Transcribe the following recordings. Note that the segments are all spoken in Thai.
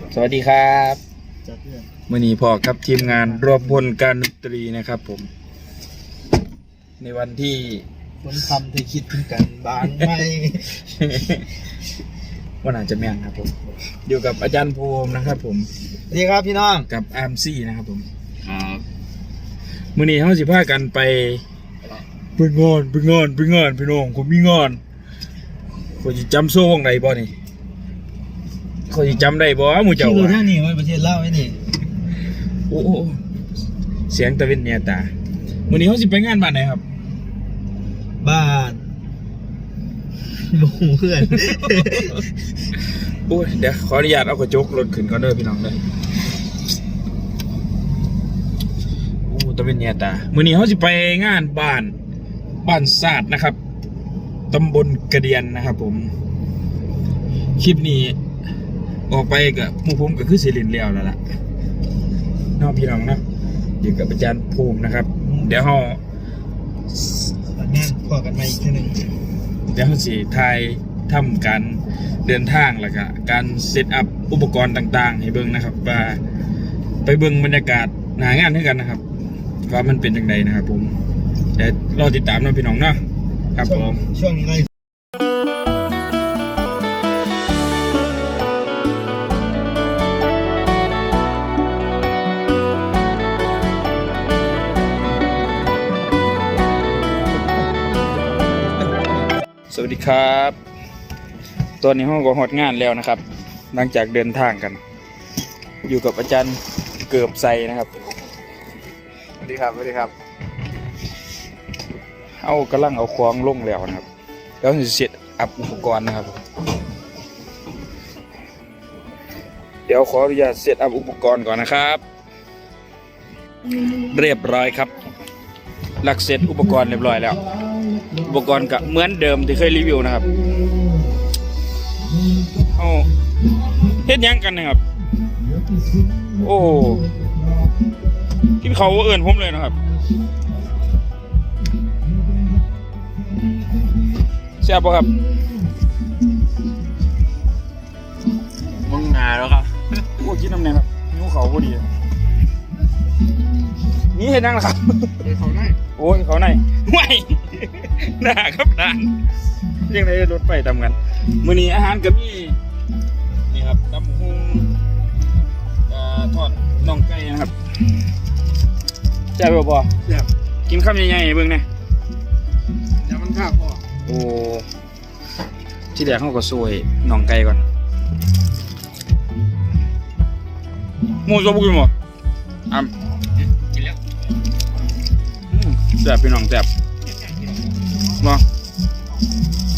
ปัดใส่เบอร์บอกว่าสี่สวัสดีครับจัดเพื่อนมื่อนี้พอกับทีมงานรวมพลการดนตรีนะครับผม ในวันที่ คนทำที่คิดถึงกันบางไม่วันอาจจะแม่นครับผมอยู่กับอาจารย์ภูมินะครับผมสวัสดีครับพี่น้องกับอาร์มซี่นะครับผมครับมื่อนี้เขาสิพากันไปไปงอนไปงอนไปงอนพี่น้องผมมีงอนเขาจะจำโซ่ของใดบ่นี่ เขาจะจำได้บ่หมู่เจ้าเจ้ารู้วะท่านี่ว่าประเทศลาวไอ้นี่โอ้โหเสียงตะเวนเนี่ยตามื่อนี้เขาสิไปงานบ้านไหนครับบ้านหมูเพื่อน โอ้ยเดี๋ยวขออนุญาตเอากระจกรถขึ้นก่อนเด้อพี่น้องเด้อโอ้ตะเวนเนี่ยตามื่อนี้เขาสิไปงานบ้านบ้านศาสตร์นะครับตำบลกระเดียนนะครับผมคลิปนี้ ออกไปกับหมู่ผมก็คือสิรินแล้วแล้วล่ะเน้องพี่น้องเนาะอยู่กับอาจารย์ภูมินะครับ เดี๋ยวเรางานพอกันมาอีกทีหนึ่งเดี๋ยวเราสิทายทำการเดินทางแล้วก็การเซตอัพอุปกรณ์ต่าง ๆ ให้เบิ่งนะครับว่าไปเบิ่งบรรยากาศหนางานด้วยกันนะครับว่ามันเป็นยังไงนะครับผมเดี๋ยวรอติดตามเน้องพี่น้องเนาะครับช่ผวงมช่วงนี้ไล่ วัสดีครับ ตอนนี้ห้องก็ฮอดงานแล้วนะครับ หลังจากเดินทางกัน อยู่กับอาจารย์เกือบใสนะครับสวัสดีครับสวัสดีครับ เอากำลังเอาควงลงแล้วนะครับ แล้วจะเสร็จอัพอุปกรณ์นะครับ เดี๋ยวขออนุญาตเซตอัพอุปกรณ์ก่อนนะครับ เรียบร้อยครับ หลักเซตอุปกรณ์เรียบร้อยแล้ว อุปกรณ์ก็เหมือนเดิมที่เคยรีวิวนะครับเอาเฮ็ดหยังกันนะครับ โอ้กินเขาวบ่เอื่นผมเลยนะครับแซ่บปะครับมึงงาแล้วครับโอ้กินน้ำแน่ครับนิ้วเขาพอดี นี่เห็นยังล่ะครับเขาได้โอ้ยเขาไหนไม่หน้าครับนานยังไงรถไฟทำกันมื้อนี้อาหารก็มีนี่ครับตำหุงเอ่อทอดน่องไก่นะครับแซ่บบ่บ่แบบกินข้าวใหญ่ๆเบิ่งแหน่เดี๋ยวมันข้าวพ่อโอ้ที่แรกเขาก็ซวยน่องไก่ก่อนหมูซอบุกินหมดอ่ำกินแล้วอืม แซ่บพี่น้องแซ่บบ่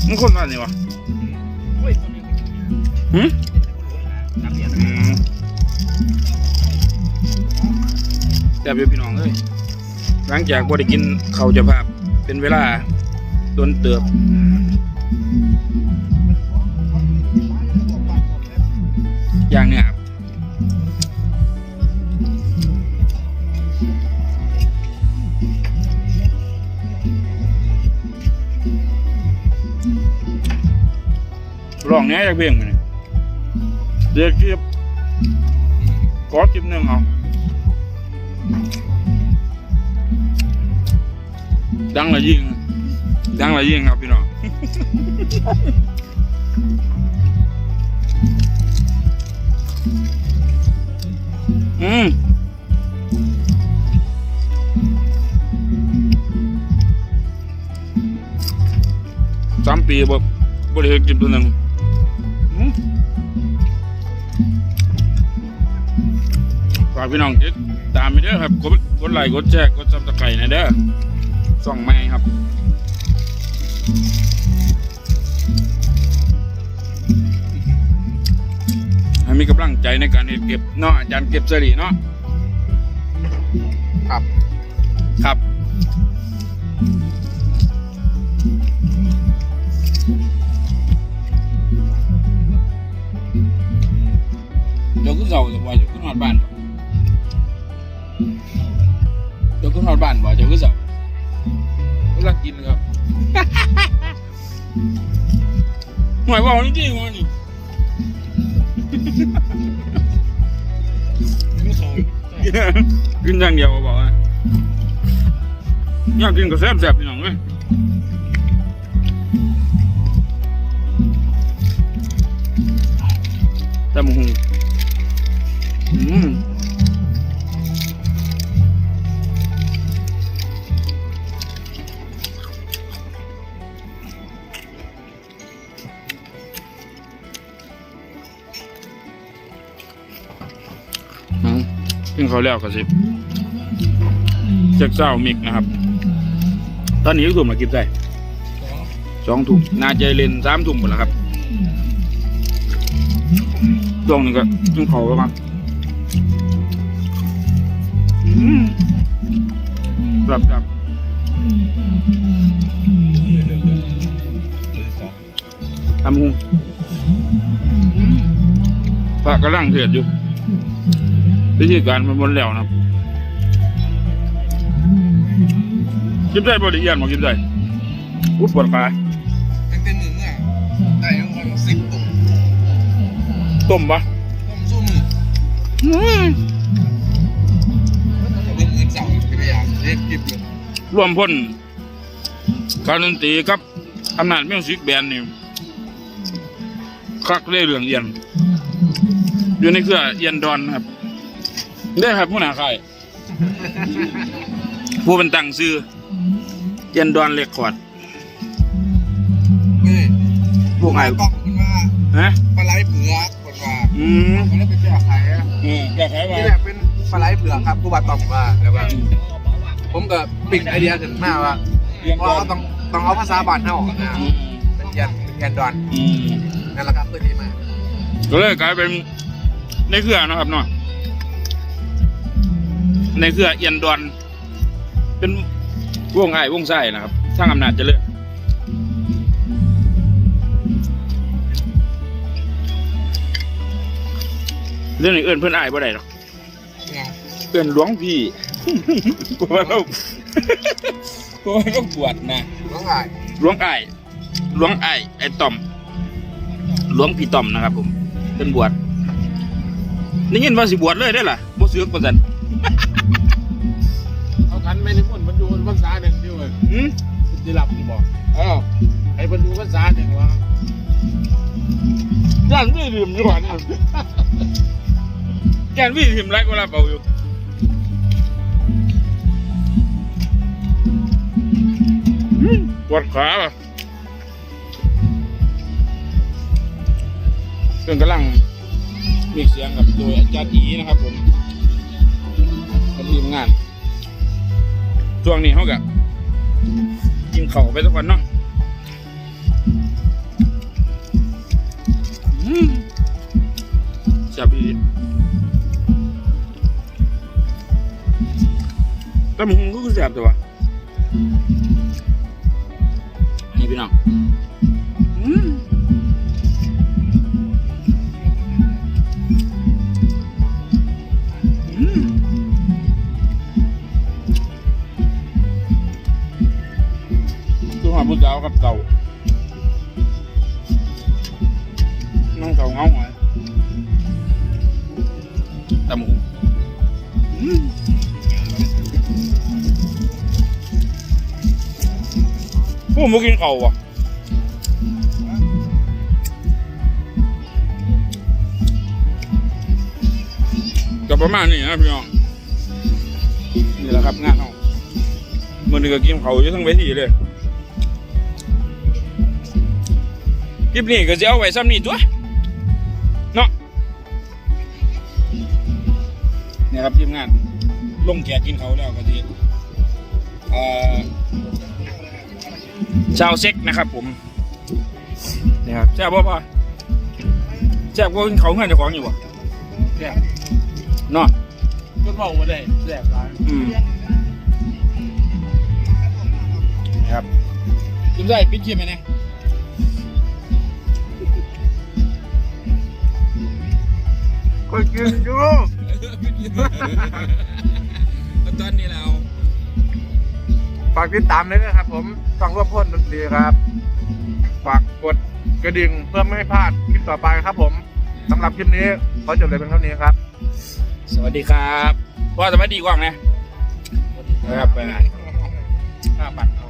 มันคนอะไรวะเฮ้ยคนนี้หืมน้ำเดือดอืมแซ่บอยู่พี่น้องเอ้ยหลังจากบ่ได้กินเข้าจะภาพเป็นเวลาโดนเติบอย่างเนี้ย ลองเนี้ยจากเพียงมันเดี๋ยวเก็บกอจิบหนึ่งเอาดังละยิ่ง ดังละยิ่งครับพี่น้องอืมสามปีบ่บริเหตุกินตัวหนึ่งากพี่น้องติดตามไปเด้อครับกดกดไลค์กดแชร์กดซับสไครต์นะเด้อส่องไม่ครับให้มีกำลังใจในการเฮ็ดเก็บเนาะอาจารย์เก็บสรีเนาะครับครับ หน่อยว่าจริว่านี่มือสองกินอย่างเดียวบอกว่าอยากกินก็แซ่บๆพี่น้องเลยแต่มึง เขาแล้วก็สิจ็กเศร้ามิกนะครับ ตอนนี้ก็ถุ่มละกินได้สองถุ่มน่าจเลนสามถุ่มหมดแล้วครับช่วงหนึงก็กินเขาวแล้วกันอืมครับครับทำหุงปากกำลังเถือดอยู่ วิธีการมันบนแล้วนะครับกินได้บริยานมากินได้อุ๊บปวดขาตั้งแต่หนึ่งอะได้ทั้งวันสิบตุ่มต้มปะต้มสู้มือเบิ่งอื่นเสาร์พยายามเล่นกิบเลยรวมพ้นการดนตรีกับอำนาจมิวสิกแบนด์นี่คักเล่เรื่องเอียน อยู่ในเครือเอียนดอนนะครับ ได้ครับผู้หนาค่ายผู้เป็นตั้งซื้อเอียนดอนเล็กขอดเฮ้ยพวกไอ้กล้องมันว่าฮะปลาไหลเผือกคนว่าอืมเขาเลยไปแก้ไขอะอืมอยากให้ว่านี่แหละเป็นปลาไหลเผือกครับผู้บาตองว่าแล้วว่าผมก็ปิดไอเดียขึ้นมาว่าเอียนดว่าอนเขาต้องต้องเอาภาษาบ้านเฮาอะนะอืมเป็นยันเป็นยันดอนอืมนั่นแหละครับเพื่อที่มาก็เลยกลายเป็นในเครือเนาะครับเนาะ ในเครือเอียนดอน เป็นวงไอ้ายวงไส้นะครับทางอำนาจเจริญเรื่องนี้เอื้อนเพื่อนไอ้ายบ่ได้หรอกเงาเอื้อนหลวงพี่เพราะว่าเราเพราะว่าเราบวชนะน้องง่ายหลวงไอ้ายหลวงไอ้ายไอ้ต่อมหลวงพี่ต่อมนะครับ ผมเป็นบวชนี่ยินว่าสิบวชเลยได้อล่ะบ่เสือกประสัน เอากันไม่ได้คนมันดูภาษาหนึ่งเดียวเลยหืมจะหลับกูบอกเออไอ้มันดูภาษาหนึ่งวะย่านพี่ดื่มอยู่ก่อนย่านพี่ดื่มไรก็รับเอาอยู่หืมปวดขาป่ะเครื่องกำลังมีเสียงกับโดยอาจารย์อีนะครับผม เป็นทีมงานช่วงนี้เขากับกินเข่าวไปทุกวันเนาะอืมแซ่บดีแต่มึงก็คือแซ่บแต่ว่านี่พี่น้อง ตัวหาผู้าวกับเต่าน้องเต่าเงาหอยตำหูอืมโอ้มากินเข่าวอะก็ประมาณนี้นะพี่น้องนี่แหละครับงานเราเมื่อนี้ก็กินเขาอยู่ทั้งเวทีเลย คลิปนี้ก็จะเอาไว้ซ้ำนี่ตัวเนาะเนี่ยครับทีมงานลงแขกกินเขาวแล้วก็ทีเอ่อชาวเซ็กนะครับผมนี่ครับแซ่บบ่พ่อแซ่บก็กินเขาวเงื่อนเจ้าของอยู่บ่แซ่บเนาะก็บอกว่าได้แซ่บหลายอืมนี่ครับกินได้ปิดคลิปไหมเนี่ย ก็กินอยู่ตอนนี้เราฝากติดตามด้วยนะครับ ผมฟังร่วมพ่นดนตรีครับฝากกดกระดิ่งเพื่อไม่ให้พลาดคลิปต่อไปครับ ผมสำหรับคลิปนี้ขอจบเลยเป็นเท่านี้ครับ สวัสดีครับพ่อสวัสดีกว่างนะนะครับไปห้าบาทเอา